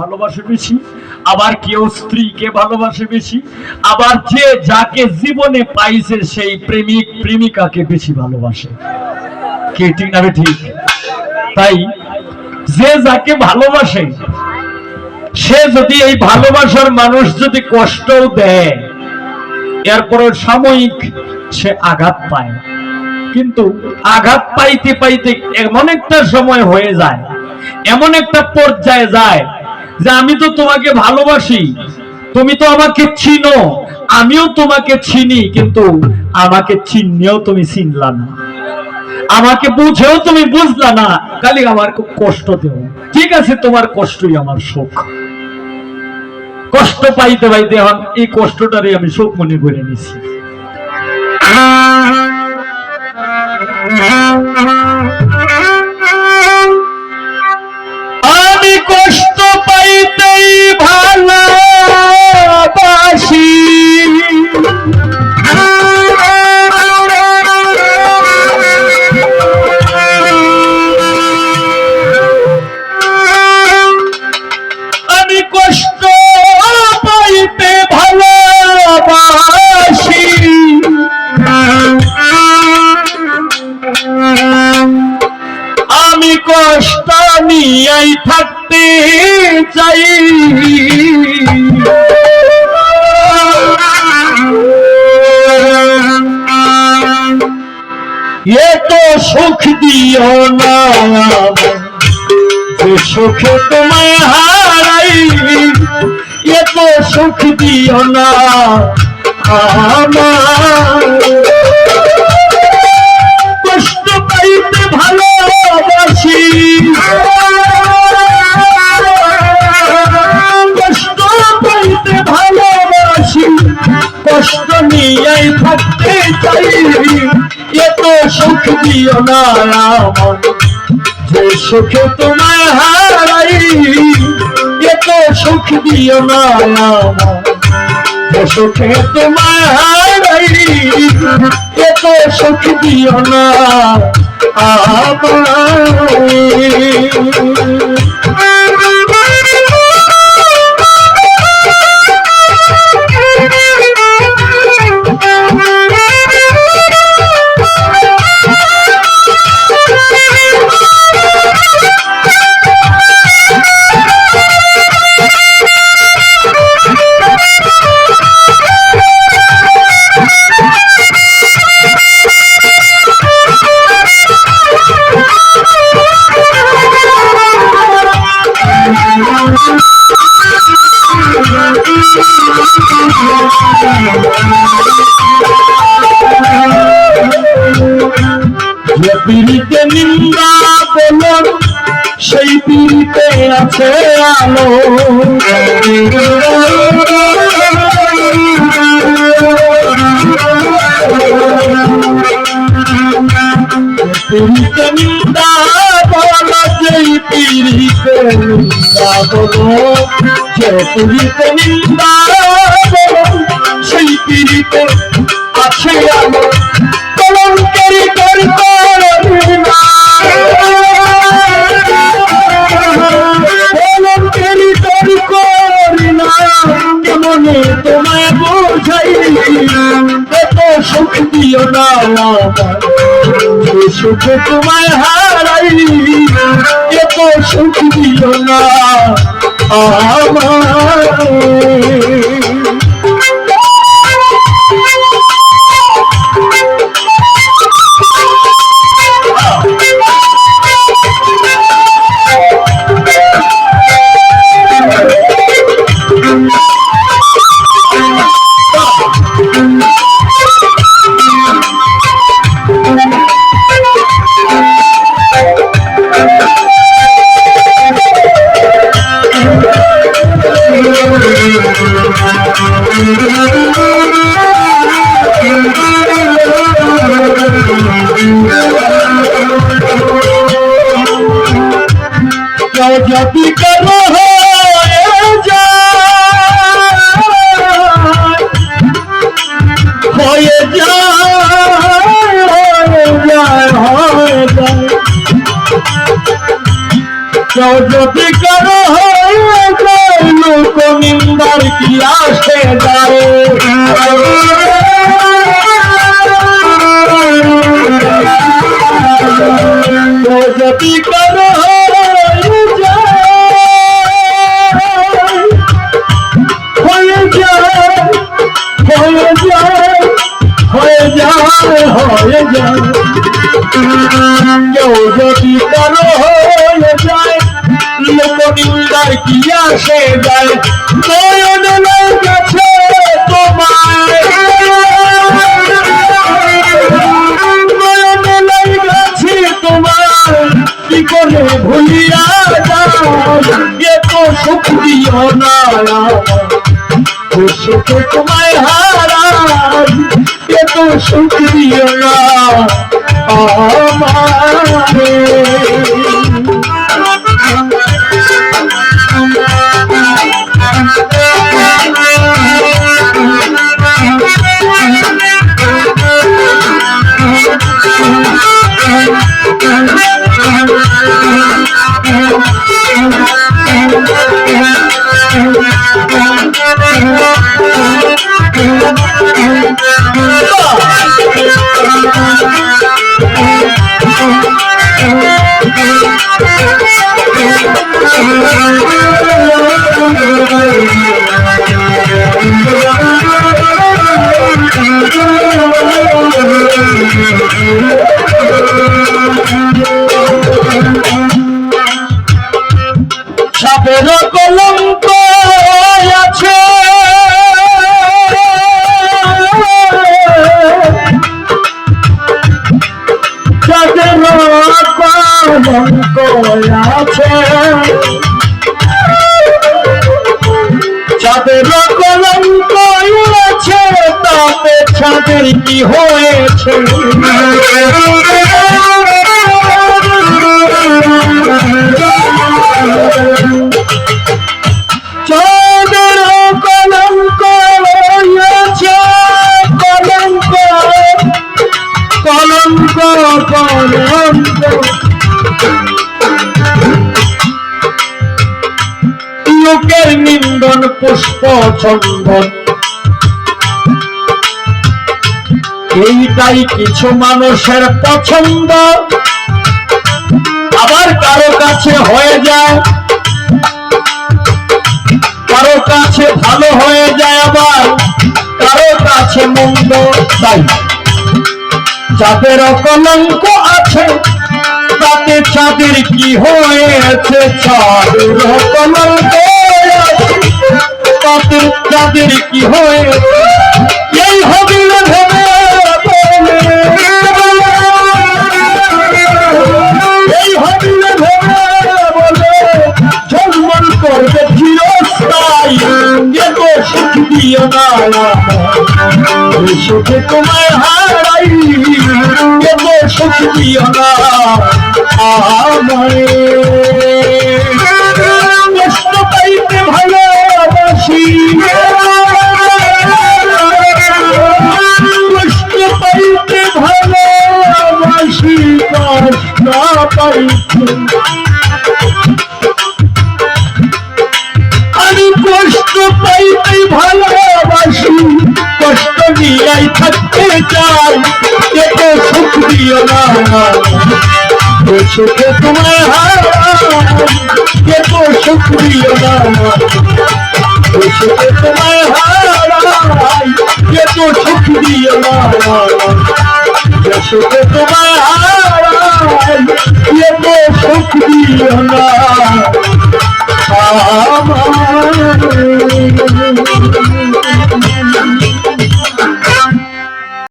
ভালোবাসে বেশি, আবার কেউ স্ত্রীকে ভালোবাসে বেশি, আবার যে যাকে জীবনে পাইছে সেই প্রেমিক, প্রেমিকাকে বেশি ভালোবাসে। কে ঠিক না ঠিক? তাই যে যাকে ভালোবাসে, সে যদি এই ভালোবাসার মানুষ যদি কষ্টও দেয়, এরপর সাময়িক সে আঘাত পায়। কিন্তু আঘাত পাইতে পাইতে এমন একটা সময় হয়ে যায়, এমন একটা পর্যায়ে যায় যে আমি তো তোমাকে ভালোবাসি। তুমি তো আমাকে চিনো। আমিও তোমাকে চিনি, কিন্তু আমাকে চিনিও তুমি চিনলা না। আমাকে বুঝেও তুমি বুঝলা না। খালি আমার খুব কষ্ট দেও। ঠিক আছে, তোমার কষ্টই আমার সুখ। কষ্ট পাইতে পাইতে এই কষ্টটারে আমি সুখ মনে করে নিছি। থাকতে চাই। এ তো সুখ দিও না। যে সুখে তোমায় হারাই, এ তো সুখ দিও না। আমার নিয়ে থাকতে চাই। এত সুখ দিও না আমার যে সুখে তোমায় হারাই, এত সুখ দিও না আমার যে সুখে তোমায় হারাই, এত সুখ দিও না যে পিড়িতে নিন্দা বলন সেই পিড়িতে আছে আলো। পিড়িতে নিন্দা বল যেই পিড়িতে নিন্দা নিন্দা সেই আছে আলো। কলঙ্কেরি কর তোমায় বোঝাই এত সুখ দিও না সুখে তোমায় হারাই এত সুখ দিও না আমার যদি করো হয়ে যায়। যদি করো হয়ে যায় কি আসে যায়। যদি করো হয়ে যায় কেউ যদি করো হয়ে যায় লোক নিন্দার কি আসে যায় তোমার নয়ন গেছে তোমার কি করে ভুলিয়া যাও এ সুখ দিও না সুখে তোমায় তো সুখ দিও না আমারে সাপের কলঙ্ক কলঙ্ক আছে যাদের কলঙ্ক আছে তাতে ছাদের কি হয়েছে? পুষ্প চন্দন এইটাই কিছু মানুষের পছন্দ। আবার কারও কাছে হয়ে যায়। কারও কাছে ভালো হয়ে যায় আবার, কারও কাছে মন্দ তাই। যাদের কলঙ্ক আছে, তাতে চাঁদের কি হয়েছে? চাঁদের কলঙ্ক তাতে চাঁদের কি হয়েছে এই হবিল ভেবে বলে, এই হবিল ভেবে বলে ঝলমল করবে চিরস্থায়ী। এ তো সুখ দিও না হারাই সুখ দিও না কষ্ট পাইতে ভালোবাসি। কষ্ট নিয়ে থাকতে চাই। এত সুখ দিও না সুখে তোমায় হারাই। এত সুখ দিও না সুখে তোমায় হারাই। এত সুখ দিও